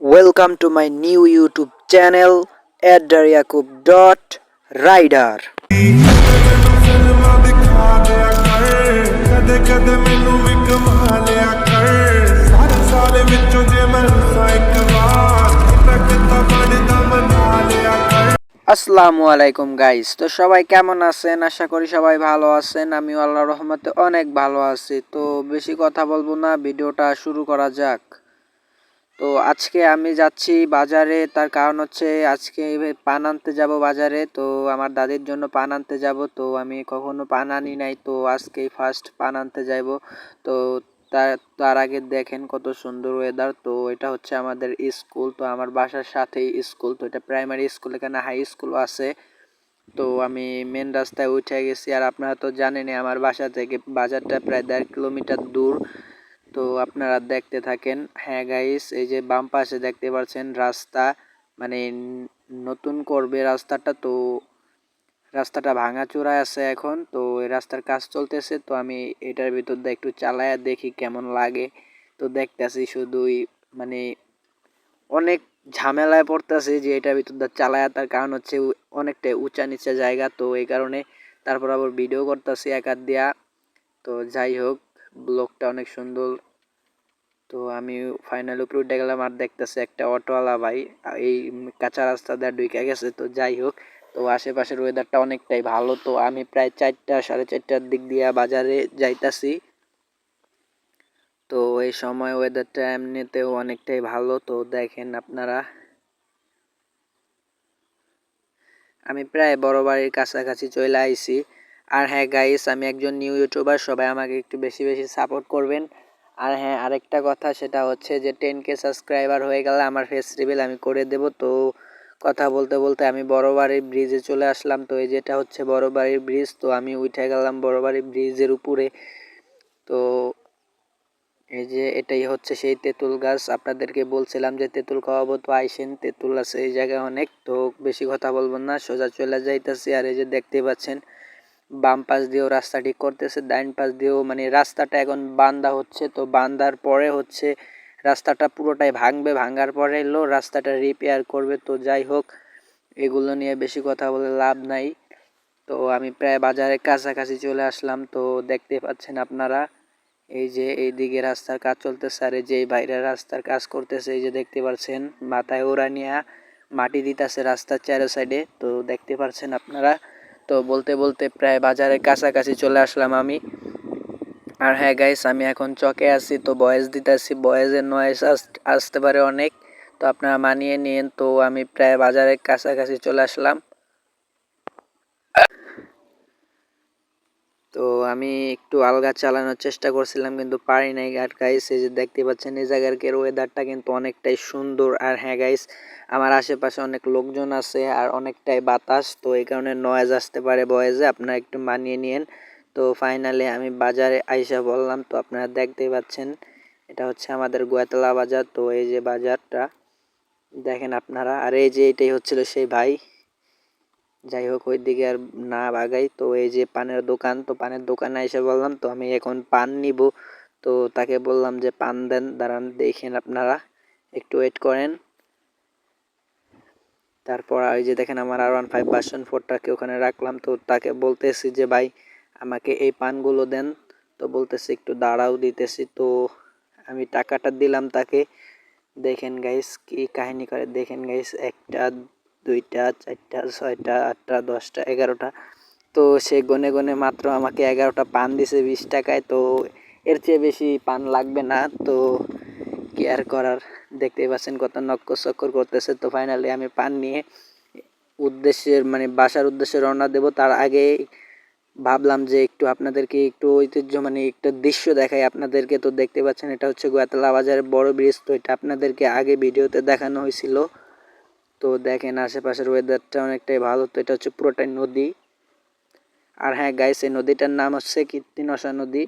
Welcome to my new YouTube channel at ডারিয়াকুব dot rider আসসালামু আলাইকুম guys তো সবাই কেমন আছেন? আশা করি সবাই ভালো আছেন। আমি আল্লাহ রহমতে অনেক ভালো আছি। তো বেশি কথা বলব না, ভিডিওটা শুরু করা যাক। তো আজকে আমি যাচ্ছি বাজারে, তার কারণ হচ্ছে আজকে পান আনতে যাব বাজারে। তো আমার দাদির জন্য পান আনতে যাব, তো আমি কখনো পান আনি নাই, তো আজকেই ফার্স্ট পান আনতে যাব তো তার তার আগে দেখেন কত সুন্দর ওয়েদার তো এটা হচ্ছে আমাদের স্কুল তো আমার বাসার সাথেই স্কুল তো এটা প্রাইমারি স্কুল এখানে হাই স্কুল আছে। তো আমি মেন রাস্তায় উঠে গেছি, আর আপনারা তো জানেনই, আমার বাসা থেকে বাজারটা প্রায় দেড় কিলোমিটার দূর। তো আপনারা দেখতে থাকেন। হ্যাঁ গাইস এই যে বাম পাশে দেখতে পাচ্ছেন রাস্তা মানে নতুন করবে রাস্তাটা। তো রাস্তাটা ভাঙাচোরা আছে এখন। তো এই রাস্তার কাজ চলতেছে। তো আমি এটার ভিতর দিয়ে একটু চালায়া দেখি কেমন লাগে। তো দেখতেছি শুধুই মানে অনেক ঝামেলায় পড়তেছি যে এটার ভিতর দিয়ে চালায়া। তার কারণ হচ্ছে উ- অনেকটা উঁচা নিচা জায়গা। তো এই কারণে তারপর আবার ভিডিও করতেছি এক হাত দিয়া। তো যাই হোক ব্লগটা অনেক সুন্দর। তো আমি ফাইনাল উপরে উঠে গেলাম আর দেখতেছি একটা অটোওয়ালা ভাই এই কাঁচা রাস্তা দিয়ে ঢুকে গেছে। তো যাই হোক, তো আশেপাশের ওয়েদারটা অনেকটাই ভালো। তো আমি প্রায় চারটা, সাড়ে চারটার দিক দিয়ে বাজারে যাইতাছি। তো এই সময় ওয়েদারটা এমনিতেও অনেকটাই ভালো। তো দেখেন আপনারা। আমি প্রায় বড় বাড়ির কাছাকাছি চলে আইছি। আর হ্যাঁ গাইস আমি একজন নিউ ইউটিউবার সবাই আমাকে একটু বেশি বেশি সাপোর্ট করবেন। আর হ্যাঁ আরেকটা কথা, সেটা হচ্ছে যে টেন কে সাবস্ক্রাইবার হয়ে গেলে আমার ফেস রিভিল আমি করে দেব। তো কথা বলতে বলতে আমি বড় বাড়ির ব্রিজে চলে আসলাম। তো এই যেটা হচ্ছে বড় বাড়ির ব্রিজ তো আমি উঠে গেলাম বড় বাড়ির ব্রিজের উপরে। তো এই যে এটাই হচ্ছে সেই তেঁতুল গাছ। আপনাদেরকে বলছিলাম যে তেঁতুল খাওয়াবো, তো আইসেন, তেঁতুল আছে এই জায়গায় অনেক। তো বেশি কথা বলব না, সোজা চলে যাইতেছি। আর এই যে দেখতে পাচ্ছেন বাম পাশ দিয়েও রাস্তা ঠিক করতেছে ডাইন পাশ দিয়েও মানে রাস্তাটা এখন বান্ধা হচ্ছে। তো বান্ধার পরে হচ্ছে রাস্তাটা পুরোটাই ভাঙবে, ভাঙার পরে এলো, রাস্তাটা রিপেয়ার করবে। তো যাই হোক, এগুলো নিয়ে বেশি কথা বলে লাভ নাই। তো আমি প্রায় বাজারের কাছাকাছি চলে আসলাম। তো দেখতে পাচ্ছেন আপনারা, এই যে এই দিকে রাস্তার কাজ চলতেছে, আর যে বাইরে রাস্তার কাজ করতেছে, এই যে দেখতে পাচ্ছেন মাথায় ওরা নিয়ে মাটি দিতেছে রাস্তার চারো সাইডে তো দেখতে পাচ্ছেন আপনারা তো বলতে বলতে প্রায় বাজারের কাছাকাছি চলে আসলাম আমি। আর হ্যাঁ গাইস আমি এখন চকে আছি, তো বয়েস দিতেছি। বয়েসের নয়েস আসতে পারে অনেক, তো আপনারা মানিয়ে নিন তো আমি প্রায় বাজারের কাছাকাছি চলে আসলাম। তো আমি একটু আলগা চালানোর চেষ্টা করছিলাম, কিন্তু পারি নাই, আর গাইস এই যে দেখতে পাচ্ছেন, এই জায়গার ওয়েদারটা কিন্তু অনেকটাই সুন্দর। আর হ্যাঁ গাইস আমার আশেপাশে অনেক লোকজন আছে, আর অনেকটাই বাতাস, তো এই কারণে নয়েজ আসতে পারে বয়েজে আপনারা একটু মানিয়ে নিন তো ফাইনালি আমি বাজারে আইসা বললাম, তো আপনারা দেখতেই পাচ্ছেন, এটা হচ্ছে আমাদের গোয়াতলা বাজার, তো এই যে বাজারটা, দেখেন আপনারা, আর এই যে এটাই হচ্ছিল সেই ভাই। যাই হোক ওই দিকে আর না বাগাই। তো এই যে পানের দোকান, তো পানের দোকানে এসে বললাম, তো আমি এখন পান নিব। তো তাকে বললাম যে, পান দেন, দাঁড়ান, দেখেন আপনারা, একটু ওয়েট করেন। তারপর ওই যে দেখেন আমার আর ওয়ান ফাইভ ভার্সন ফোরটাকে ওখানে রাখলাম। তো তাকে বলতেছি যে, ভাই, আমাকে এই পানগুলো দেন। তো বলতেছি, একটু দাঁড়াও, দিতেছি। তো আমি টাকাটা দিলাম তাকে। দেখেন গাইস কি কাহিনী করে। দেখেন গাইস একটা দুইটা, চারটা, ছয়টা, আটটা, দশটা, এগারোটা। তো সে গনে গনে মাত্র আমাকে এগারোটা পান দিছে, বিশ টাকায়। তো এর চেয়ে বেশি পান লাগবে না। তো কি আর করার? দেখতেই পাচ্ছেন কত নক্কর চক্কর করতেছে। তো ফাইনালি আমি পান নিয়ে উদ্দেশ্যের মানে বাসার উদ্দেশ্যে রওনা দেব। তার আগে ভাবলাম যে একটু আপনাদেরকে একটু ঐতিহ্য মানে একটা দৃশ্য দেখাই আপনাদেরকে। তো দেখতে পাচ্ছেন এটা হচ্ছে গোয়াতলা বাজারের বড় ব্রিজ। তো এটা আপনাদেরকে আগে ভিডিওতে দেখানো হয়েছিল। তো দেখেন আশেপাশের ওয়েদারটা অনেকটাই ভালো, তো এটা হচ্ছে পুরোটাই নদী। আর হ্যাঁ গাইস এই নদীটার নাম হচ্ছে কীর্তিনশা নদী।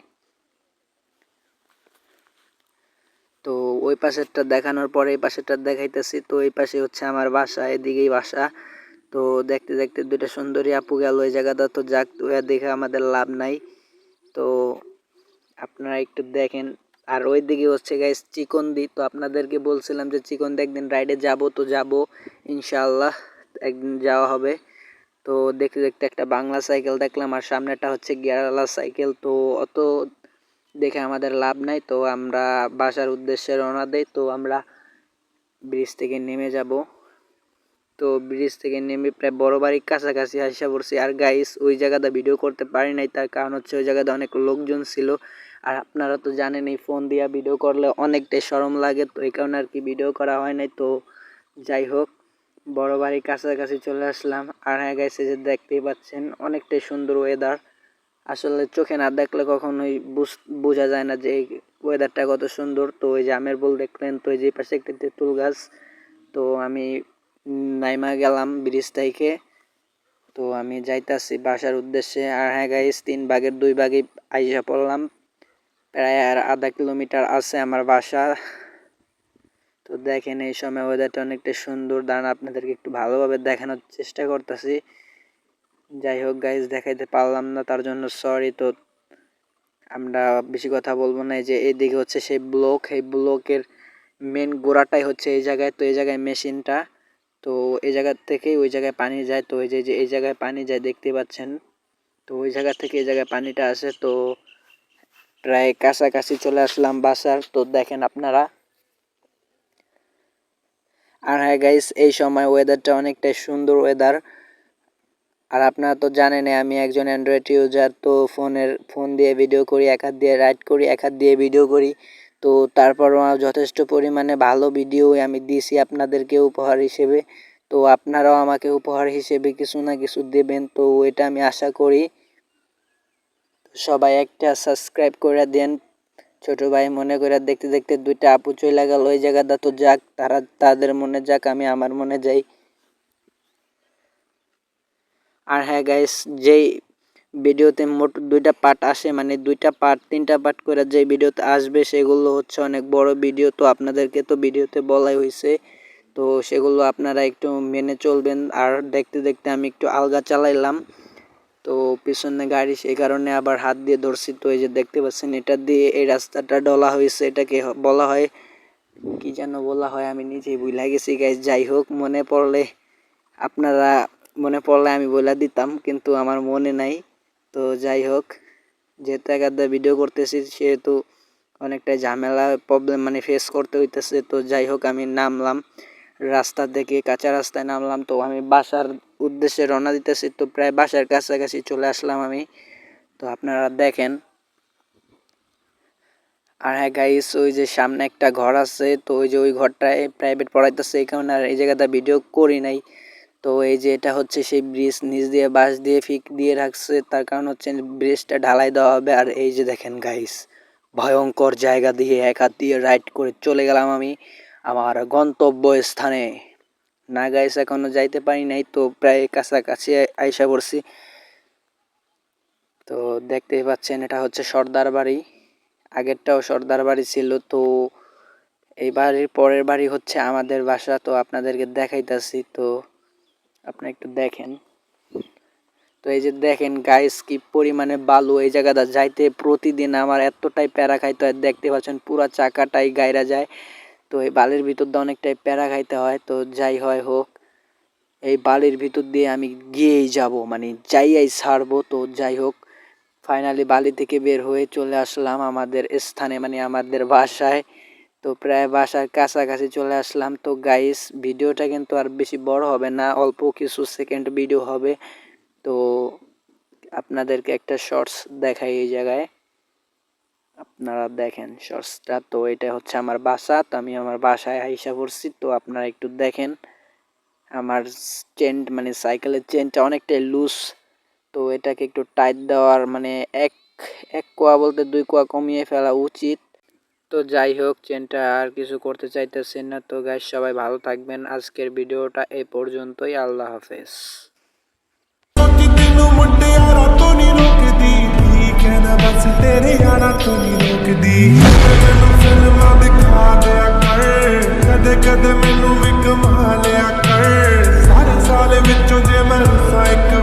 তো ওই পাশেরটা দেখানোর পরে এই পাশেরটা দেখাইতেছি, তো এই পাশে হচ্ছে আমার বাসা, এদিকেই বাসা। তো দেখতে দেখতে দুইটা সুন্দরী আপু গেল ওই জায়গাটা, তো যাক দেখে আমাদের লাভ নাই। তো আপনারা একটু দেখেন আর ওই দিকে হচ্ছে গাইস চিকন্দি। তো আপনাদেরকে বলছিলাম যে চিকন্দি একদিন রাইডে যাব, তো যাব। ইনশাআল্লাহ একদিন যাওয়া হবে। তো দেখতে দেখতে একটা বাংলা সাইকেল দেখলাম, আর সামনেটা হচ্ছে গিয়ারওয়ালা সাইকেল তো অত দেখে আমাদের লাভ নাই। তো আমরা বাসার উদ্দেশ্যে রওনা দেই। তো আমরা ব্রিজ থেকে নেমে যাব। তো ব্রিজ থেকে নেমে প্রায় বড় বাড়ির কাছাকাছি আসা পড়ছি। আর গাইস ওই জায়গাটা ভিডিও করতে পারি নাই। তার কারণ হচ্ছে ওই জায়গাতে অনেক লোকজন ছিল। আর আপনারা তো জানেন এই ফোন দিয়া ভিডিও করলে অনেকটাই সরম লাগে, তো এই কারণে আর কি ভিডিও করা হয় নাই, তো যাই হোক, বড় বাড়ির কাছাকাছি চলে আসলাম। আর হ্যাঁ গাইছে যে দেখতেই পাচ্ছেন, অনেকটাই সুন্দর ওয়েদার আসলে চোখে না দেখলে কখনোই বুঝ- বোঝা যায় না যে এই ওয়েদারটা কত সুন্দর। তো ওই যে আমের বল দেখলেন, তো যে পাশে একটি তেঁতুল গাছ। তো আমি নাইমা গেলাম ব্রিজ থেকে। তো আমি যাইতাছি বাসার উদ্দেশ্যে। আর হ্যাঁ গাইস তিন ভাগের দুই ভাগে আইসা পড়লাম। প্রায় আর আধা কিলোমিটার আছে আমার বাসা। তো দেখেন এই সময় ওয়েদারটা অনেকটা সুন্দর। দাঁড়ান, আপনাদেরকে একটু ভালোভাবে দেখানোর চেষ্টা করতেছি। যাই হোক গাইজ দেখাইতে পারলাম না, তার জন্য সরি তো। আমরা বেশি কথা বলব না যে এইদিকে হচ্ছে সেই ব্লক এই ব্লকের মেন গোড়াটাই হচ্ছে এই জায়গায়। তো এই জায়গায় মেশিনটা তো এই জায়গা থেকেই ওই জায়গায় পানি যায়। তো যে যে এই জায়গায় পানি যায়, দেখতে পাচ্ছেন? তো ওই জায়গা থেকে এই জায়গায় পানিটা আসে। তো প্রায় কাছাকাছি চলে আসলাম বাসার। তো দেখেন আপনারা। আর হ্যাঁ গাইস এই সময় ওয়েদারটা অনেকটাই সুন্দর ওয়েদার আর আপনারা তো জানেনই আমি একজন অ্যান্ড্রয়েড ইউজার তো ফোনের, ফোন দিয়ে ভিডিও করি, এক হাত দিয়ে রাইড করি, এক হাত দিয়ে ভিডিও করি। তো তারপরও যথেষ্ট পরিমাণে ভালো ভিডিও আমি দিয়েছি আপনাদেরকে উপহার হিসেবে। তো আপনারাও আমাকে উপহার হিসেবে কিছু না কিছু দেবেন, তো এটা আমি আশা করি। সবাই একটা সাবস্ক্রাইব করে দেন। ছোট ভাই মনে করে দেখতে দেখতে দুইটা আপু চলে গেল, ওই জায়গাটা তো যাক, তারা তাদের মনে যাক, আমি আমার মনে যাই। আর হ্যাঁ গাইস যেই ভিডিওতে মোট দুইটা পার্ট আসে মানে দুইটা পার্ট তিনটা পার্ট করে যে ভিডিওতে আসবে, সেগুলো হচ্ছে অনেক বড় ভিডিও, তো আপনাদেরকে তো ভিডিওতে বলাই হয়েছে তো সেগুলো আপনারা একটু মেনে চলবেন। আর দেখতে দেখতে আমি একটু আলগা চালাইলাম। তো পিছনে গাড়ি সেই কারণে আবার হাত দিয়ে ধরছি। তো এই যে দেখতে পাচ্ছেন, এটা দিয়ে এই রাস্তাটা ডলা হয়েছে, এটাকে বলা হয়, কি যেন বলা হয়, আমি নিজেই ভুলে গেছি গাইজ যাই হোক, মনে পড়লে আপনারা, মনে পড়লে আমি বলে দিতাম, কিন্তু আমার মনে নাই। তো যাই হোক, যেহেতু একাদা ভিডিও করতেছি, সেহেতু অনেকটা ঝামেলা প্রবলেম মানে ফেস করতে হইতেছে, তো যাই হোক, আমি নামলাম। রাস্তা থেকে কাঁচা রাস্তায় নামলাম। তো আমি বাসার উদ্দেশ্যে রওনা দিতেছি। তো প্রায় বাসার কাছাকাছি চলে আসলাম আমি। তো আপনারা দেখেন। আর হ্যাঁ গাইস ওই যে সামনে একটা ঘর আছে। তো ওই যে ওই ঘরটায় প্রাইভেট পড়াইতেছে এই কারণে আর এই জায়গাটা ভিডিও করি নাই। তো এই যে এটা হচ্ছে সেই ব্রিজ নিচ দিয়ে, বাঁশ দিয়ে, ফিক দিয়ে রাখছে। তার কারণ হচ্ছে ব্রিজটা ঢালাই দেওয়া হবে। আর এই যে দেখেন গাইস ভয়ঙ্কর জায়গা দিয়ে এক হাত দিয়ে রাইড করে চলে গেলাম আমি। আমার গন্তব্য স্থানে না গাইস এখনও যাইতে পারি নাই, তো প্রায় কাছাকাছি আইসা পড়ছি। তো দেখতেই পাচ্ছেন, এটা হচ্ছে সর্দার বাড়ি। আগেরটাও সর্দার বাড়ি ছিল, তো এই বাড়ির পরের বাড়ি হচ্ছে আমাদের বাসা, তো আপনাদেরকে দেখাইতেছি, তো আপনি একটু দেখেন। তো এই যে দেখেন গাইস কি পরিমাণে বালু এই জায়গাটা যাইতে প্রতিদিন আমার এতটাই প্যারা খাইতে দেখতে পাচ্ছেন পুরা চাকাটাই গায়রা যায়। তো এই বালির ভিতর দিয়ে অনেকটাই প্যারা খাইতে হয়। তো যাই হয় হোক, এই বালির ভিতর দিয়ে আমি গিয়েই যাব মানে যাইয়াই ছাড়বো। তো যাই হোক ফাইনালি বালি থেকে বের হয়ে চলে আসলাম আমাদের স্থানে মানে আমাদের বাসায়। তো প্রায় বাসার কাছাকাছি চলে আসলাম। তো গাইস ভিডিওটা কিন্তু আর বেশি বড় হবে না, অল্প কিছু সেকেন্ড ভিডিও হবে। তো আপনাদেরকে একটা শর্টস দেখাই এই জায়গায়। আপনারা দেখেন শর্টসটা তো এটা হচ্ছে আমার বাসা, তো আমি আমার বাসায় আইসা পড়ছি, তো আপনারা একটু দেখেন। আমার চেন মানে সাইকেলের চেনটা অনেকটাই লুজ তো এটাকে একটু টাইট দেওয়ার মানে এক এক কোয়া বলতে দুই কোয়া কমিয়ে ফেলা উচিত। তো যাই হোক, চেনটা আর কিছু করতে চাইতেছেন না, তো গাইস সবাই ভালো থাকবেন। আজকের ভিডিওটা এই পর্যন্তই, আল্লাহ হাফেজ। ਕਹਿੰਦਾ ਬਸ ਤੇਰੇ ਯਾਰਾਂ ਤੂੰ ਨਹੀਂ ਰੁਕਦੀ। ਮੈਨੂੰ ਫਿਲਮਾਂ ਦਿਖਾ ਦਿਆ ਕਰ। ਕਦੇ ਕਦੇ ਮੈਨੂੰ ਵੀ ਕਮਾ ਲਿਆ ਕਰ। ਸਾਰੇ ਸਾਲ ਵਿੱਚੋਂ ਜੇ ਮੈਂ ਇੱਕ